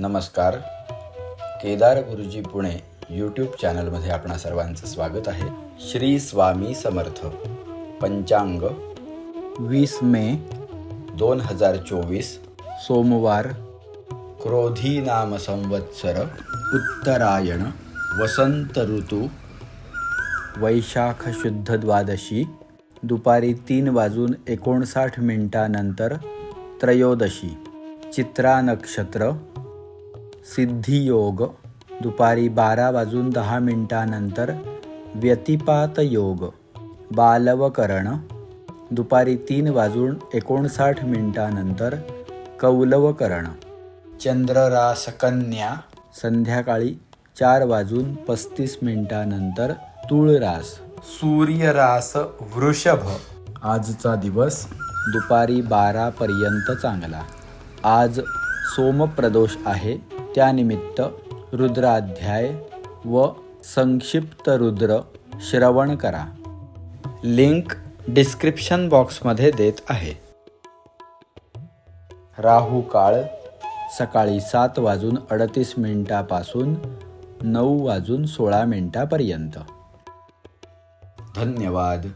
नमस्कार. केदार गुरुजी पुणे यूट्यूब चॅनलमध्ये आपणा सर्वांचं स्वागत आहे. श्री स्वामी समर्थ. पंचांग. वीस मे दोन हजार चोवीस. सोमवार. क्रोधी नाम संवत्सर. उत्तरायण. वसंत ऋतू. वैशाख शुद्ध द्वादशी. दुपारी तीन वाजून एकोणसाठ मिनिटानंतर त्रयोदशी. चित्रा नक्षत्र. सिद्धियोग. दुपारी बारा वाजून दहा मिनिटानंतर व्यतिपात योग बालवकरण. दुपारी तीन वाजून एकोणसाठ मिनिटानंतर कौलवकरण. चंद्ररास कन्या संध्याकाळी चार वाजून पस्तीस मिनिटानंतर तुळरास. सूर्यरास वृषभ. आजचा दिवस दुपारी बारा पर्यंत चांगला. आज सोमप्रदोष आहे. त्यानिमित्त रुद्राध्याय व संक्षिप्त रुद्र श्रवण करा. लिंक डिस्क्रिप्शन बॉक्समध्ये देत आहे. राहू काळ सकाळी सात वाजून अडतीस मिनिटापासून नऊ वाजून सोळा मिनिटापर्यंत. धन्यवाद.